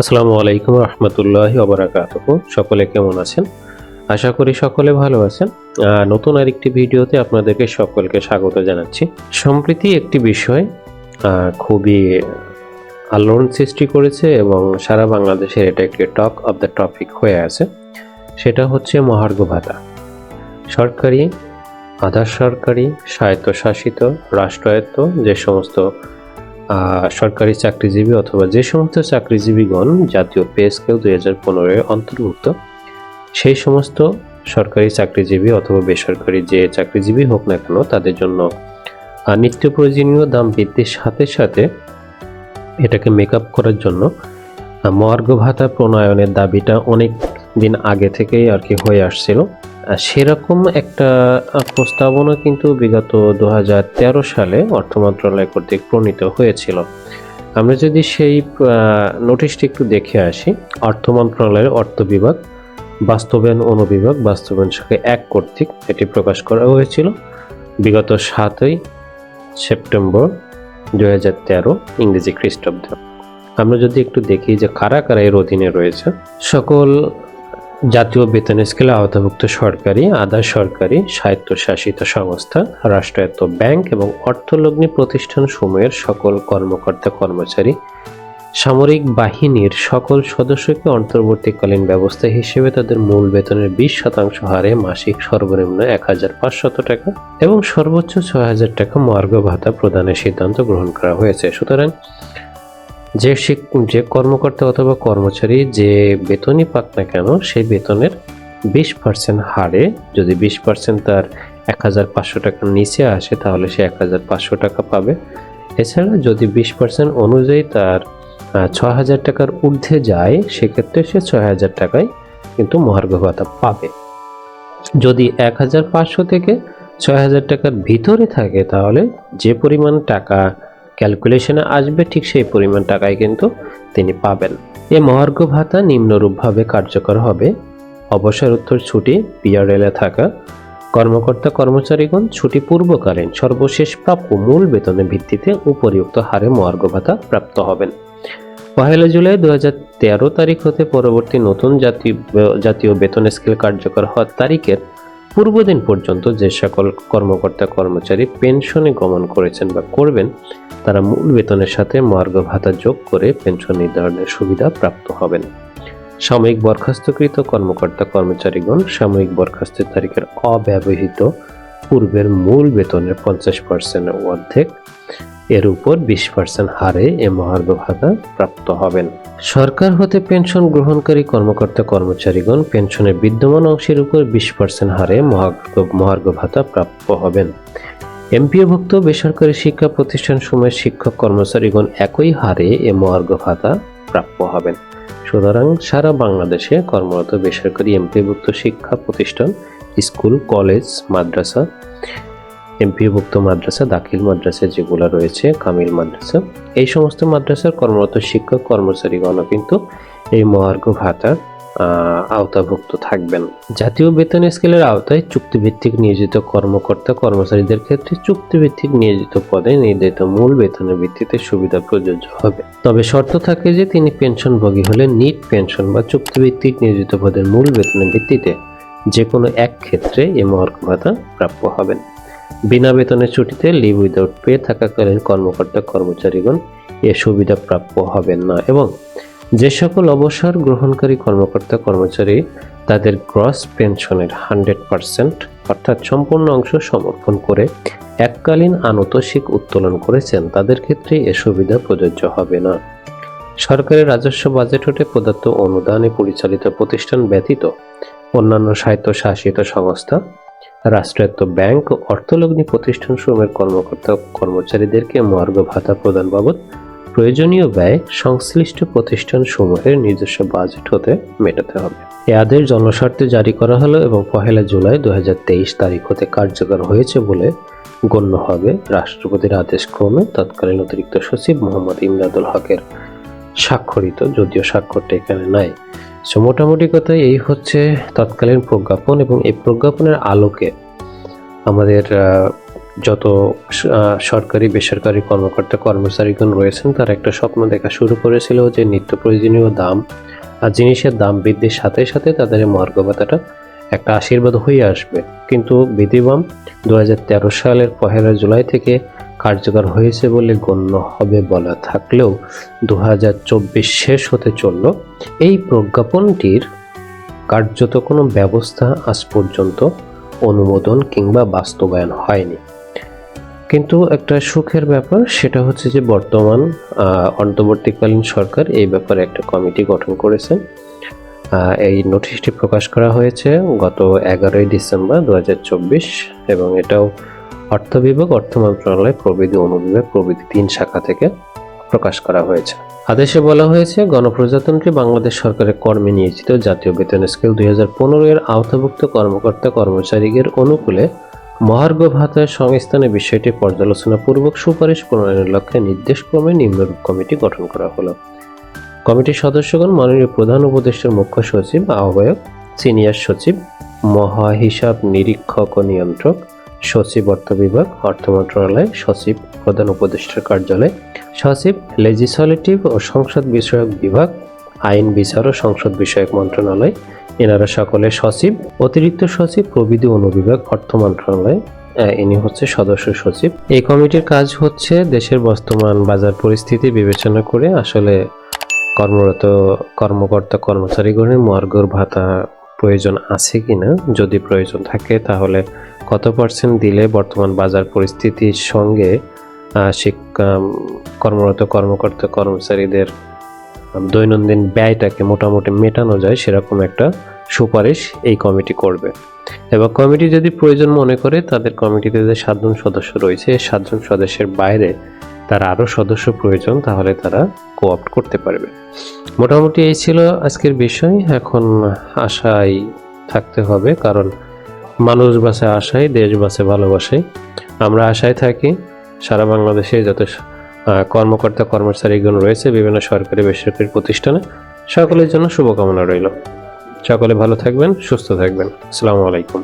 আসসালামু আলাইকুম রহমতুল্লাহ ওবরাকাতুহ। সকলে কেমন আছেন? আশা করি সকলে ভালো আছেন। নতুন আরেকটি ভিডিওতে আপনাদেরকে সকলকে স্বাগত জানাচ্ছি। সম্প্রতি একটি বিষয় খুবই আলোড়ন সৃষ্টি করেছে এবং সারা বাংলাদেশের এটা একটি টক অফ দ্য টপিক হয়ে আছে। সেটা হচ্ছে মহার্ঘ ভাতা। সরকারি আধা সরকারি, স্বায়ত্তশাসিত, রাষ্ট্রায়ত্ত যে সমস্ত সরকারি চাকরিজীবী অথবা যে সমস্ত চাকরিজীবীগণ জাতীয় পে স্কেল দুই হাজার পনেরোয় অন্তর্ভুক্ত, সেই সমস্ত সরকারি চাকরিজীবী অথবা বেসরকারি যে চাকরিজীবী হোক না কেন, তাদের জন্য নিত্য প্রয়োজনীয় দাম বৃদ্ধির সাথে সাথে এটাকে মেক আপ করার জন্য মর্গ ভাতা প্রণয়নের দাবিটা অনেক দিন আগে থেকেই আর কি হয়ে আসছিল। সেরকম একটা প্রস্তাবনা কিন্তু বিগত দু হাজার তেরো সালে অর্থ মন্ত্রণালয় কর্তৃক প্রণীত হয়েছিল। আমরা যদি সেই নোটিশটি একটু দেখে আসি। অর্থ মন্ত্রণালয়ের অর্থ বিভাগ, বাস্তবায়ন অনুবিভাগ, বাস্তবায়ন শাখা এক কর্তৃক এটি প্রকাশ করা হয়েছিল। বিগত সাতই সেপ্টেম্বর দুই হাজার তেরো, ইংরেজি খ্রিস্টাব্দ। আমরা যদি একটু দেখি যে কারা কারা এর অধীনে রয়েছে। সকল জাতীয় বেতন স্কেলে আওতাভুক্ত সরকারি, আধা সরকারি স্বায়ত্তশাসিত সংস্থা, রাষ্ট্রায়ত্ত ব্যাংক এবং অর্থলগ্নি প্রতিষ্ঠান সমূহের সকল কর্মকর্তা কর্মচারী সামরিক বাহিনীর সকল সদস্যকে অন্তর্বর্তীকালীন ব্যবস্থা হিসেবে তাদের মূল বেতনের বিশ শতাংশ হারে মাসিক সর্বনিম্ন এক হাজার পাঁচশত টাকা এবং সর্বোচ্চ ছয় হাজার টাকা মার্গ ভাতা প্রদানের সিদ্ধান্ত গ্রহণ করা হয়েছে। সুতরাং যে যে কর্মকর্তা অথবা কর্মচারী যে বেতনই পাক না কেন, সেই বেতনের বিশ পার্সেন্ট হারে যদি বিশ পার্সেন্ট তার এক হাজার পাঁচশো টাকার নিচে আসে, তাহলে সে এক হাজার পাঁচশো টাকা পাবে। এছাড়া যদি বিশ পার্সেন্ট অনুযায়ী তার ছয় হাজার টাকার ঊর্ধ্বে যায়, সেক্ষেত্রে সে ছয় হাজার টাকায় কিন্তু মহার্ঘ ভাতা পাবে। যদি এক হাজার পাঁচশো থেকে ছয় হাজার টাকার ভিতরে থাকে, তাহলে যে পরিমাণ টাকা ক্যালকুলেশনে আসবে ঠিক সেই পরিমাণ টাকায় কিন্তু তিনি পাবেন। এই মহার্ঘ ভাতা নিম্নরূপভাবে কার্যকর হবে। অবসরোত্তর ছুটি পিআরএলে থাকা। কর্মকর্তা কর্মচারীগণ ছুটি পূর্বকালীন সর্বশেষ প্রাপ্য মূল বেতনের ভিত্তিতে উপরিউক্ত হারে মহার্ঘ ভাতা প্রাপ্ত হবেন। পহেলা জুলাই দু তেরো তারিখ হতে পরবর্তী নতুন জাতীয় জাতীয় বেতন স্কেল কার্যকর হওয়ার তারিখের পূর্বদিন পর্যন্ত যে সকল কর্মকর্তা, কর্মচারী পেনশনে গমন করেছেন বা করবেন, তারা মূল বেতনের সাথে মহার্ঘ ভাতা যোগ করে পেনশন নির্ধারণের সুবিধা প্রাপ্ত হবেন। সাময়িক বরখাস্তকৃত কর্মকর্তা, কর্মচারীগণ সাময়িক বরখাস্তের তারিখের অব্যবহৃত পূর্বের মূল বেতনের পঞ্চাশ পার্সেন্ট অর্ধেক এর উপর বিশ পার্সেন্ট হারে এ মহার্ঘ ভাতা প্রাপ্ত হবেন। সরকার হতে পেনশন গ্রহণকারী কর্মকর্তা কর্মচারীগণ পেনশনের বিদ্যমান অংশের উপর বিশ পার্সেন্ট হারে মহার্ঘ ভাতা প্রাপ্য হবেন। এমপিওভুক্ত বেসরকারি শিক্ষা প্রতিষ্ঠান সময়ের শিক্ষক কর্মচারীগণ একই হারে এ মহার্ঘ ভাতা প্রাপ্য হবেন। সুতরাং সারা বাংলাদেশে কর্মরত বেসরকারি এমপিভুক্ত শিক্ষা প্রতিষ্ঠান, স্কুল, কলেজ, মাদ্রাসা এমপিভুক্ত মাদ্রাসা, দাখিল মাদ্রাসা যেগুলো রয়েছে, কামিল মাদ্রাসা। এই সমস্ত মাদ্রাসার কর্মরত শিক্ষক, কর্মচারীগণও কিন্তু এই মহার্ঘ ভাতার আওতাভুক্ত থাকবেন। জাতীয় বেতন স্কেলের আওতায় চুক্তিভিত্তিক নিয়োজিত কর্মকর্তা, কর্মচারীদের ক্ষেত্রে চুক্তিভিত্তিক নিয়োজিত পদে নির্ধারিত মূল বেতনের ভিত্তিতে সুবিধা প্রযোজ্য হবে। তবে শর্ত থাকে যে তিনি পেনশনভোগী হলে নিট পেনশন বা চুক্তিভিত্তিক নিয়োজিত পদের মূল বেতনের ভিত্তিতে যে কোনো এক ক্ষেত্রে এই মহার্ঘ ভাতা প্রাপ্য হবেন। বিনা বেতনের ছুটিতে লিভ উইদাউট পে থাকাকালীন কর্মকর্তা কর্মচারীগণ এ সুবিধা প্রাপ্য হবেন না এবং যে সকল অবসর গ্রহণকারী কর্মকর্তা কর্মচারী তাদের গ্রস পেনশনের হান্ড্রেড পার্সেন্ট অর্থাৎ সম্পূর্ণ অংশ সমর্পণ করে এককালীন আনতোষিক উত্তোলন করেছেন, তাদের ক্ষেত্রে এ সুবিধা প্রযোজ্য হবে না। সরকারের রাজস্ব বাজেট হতে প্রদত্ত অনুদানে পরিচালিত প্রতিষ্ঠান ব্যতীত অন্যান্য স্বায়ত্তশাসিত সংস্থা রাষ্ট্রায়ত্ত ব্যাংক ও অর্থলগ্নি প্রতিষ্ঠানসমূহের কর্মকর্তা কর্মচারীদেরকে মহার্ঘ ভাতা প্রদান বাবদ প্রয়োজনীয় ব্যয় সংশ্লিষ্ট প্রতিষ্ঠানসমূহের নিজস্ব বাজেট হতে মেটাতে হবে। এ আদেশ জনস্বার্থে জারি করা হলো এবং পহেলা জুলাই দুই হাজার তেইশ তারিখ হতে কার্যকর হয়েছে বলে গণ্য হবে। রাষ্ট্রপতির আদেশ ক্রমে তৎকালীন অতিরিক্ত সচিব মোহাম্মদ ইমদাদুল হকের স্বাক্ষরিত, যদিও স্বাক্ষরটা এখানে নাই। সো মোটামুটি কথা এই হচ্ছে তৎকালীন প্রজ্ঞাপন এবং এই প্রজ্ঞাপনের আলোকে আমাদের যত সরকারি, বেসরকারি কর্মকর্তা, কর্মচারীগণ রয়েছেন, তারা একটা স্বপ্ন দেখা শুরু করেছিল যে নিত্য প্রয়োজনীয় দাম আর জিনিসের দাম বৃদ্ধির সাথে সাথে তাদের মহার্ঘ একটা আশীর্বাদ হয়ে আসবে। কিন্তু বিধিবাম দু হাজার তেরো সালের পহেলা জুলাই থেকে কার্যকর হয়েছে বলে গণ্য হবে বলা থাকলেও দু হাজার চব্বিশ শেষ হতে চলল। এই প্রজ্ঞাপনটির কার্যত কোনো ব্যবস্থা আজ পর্যন্ত অনুমোদন কিংবা বাস্তবায়ন হয়নি। কিন্তু একটা সুখের ব্যাপার, সেটা হচ্ছে যে বর্তমান অন্তর্বর্তীকালীন সরকার এই ব্যাপারে একটা কমিটি গঠন করেছেন। এই নোটিশটি প্রকাশ করা হয়েছে গত এগারোই ডিসেম্বর দু হাজার চব্বিশ এবং এটাও অর্থ বিভাগ অর্থ মন্ত্রণালয় প্রবিধি অনুবিভাগ প্রভৃতি তিন শাখা থেকে প্রকাশ করা হয়েছে। আদেশে বলা হয়েছে, গণপ্রজাতন্ত্রী বাংলাদেশ সরকারের কর্মে নিয়োজিত জাতীয় বেতন স্কেল দুই হাজার পনেরো এর আওতাভুক্ত কর্মকর্তা, কর্মচারীদের অনুকূলে মহার্ঘ ভাতার সংস্থানে বিষয়টি পর্যালোচনা পূর্বক সুপারিশ প্রণয়নের লক্ষ্যে নির্দেশক্রমে নিম্নরূপ কমিটি গঠন করা হলো। কমিটির সদস্যগণ, মাননীয় প্রধান উপদেষ্টার মুখ্য সচিব, আহ্বায়ক, সিনিয়র সচিব, মহাহিসাব নিরীক্ষক ও নিয়ন্ত্রক সচিব অর্থ বিভাগ, অর্থ মন্ত্রণালয়, সচিব, প্রধান উপদেষ্টার কার্যালয়, সচিব লেজিসলেটিভ ও সংসদ বিষয়ক বিভাগ, আইন, বিচার ও সংসদ বিষয়ক মন্ত্রণালয়। এনারা সকলে সচিব, অতিরিক্ত সচিব প্রবিধি অনুবিভাগ, অর্থ মন্ত্রণালয়। ইনি হচ্ছে সদস্য সচিব। এই কমিটির কাজ হচ্ছে দেশের বর্তমান বাজার পরিস্থিতি বিবেচনা করে আসলে কর্মরত কর্মকর্তা কর্মচারীগণের মর্গর ভাতা প্রয়োজন আছে কিনা? যদি প্রয়োজন থাকে, তাহলে কত পার্সেন্ট দিলে বর্তমান বাজার পরিস্থিতির সঙ্গে শিক্ষা কর্মরত কর্মকর্তা কর্মচারীদের দৈনন্দিন ব্যয়টাকে মোটামুটি মেটানো যায়, সেরকম একটা সুপারিশ এই কমিটি করবে। এবং কমিটি যদি প্রয়োজন মনে করে, তাদের কমিটিতে যে সাতজন সদস্য রয়েছে সাতজন সদস্যের বাইরে তার আরও সদস্য প্রয়োজন, তাহলে তারা কোঅপ্ট করতে পারবে। মোটামুটি এই ছিল আজকের বিষয়। এখন আশায় থাকতে হবে, কারণ মানুষ বাসে আশায়, দেশ বাসে ভালোবাসায়। আমরা আশায় থাকি, সারা বাংলাদেশে যত কর্মকর্তা, কর্মচারীগণ রয়েছে, বিভিন্ন সরকারি, বেসরকারি প্রতিষ্ঠানে। সকলের জন্য শুভকামনা রইল। সকলে ভালো থাকবেন, সুস্থ থাকবেন। আসসালামু আলাইকুম।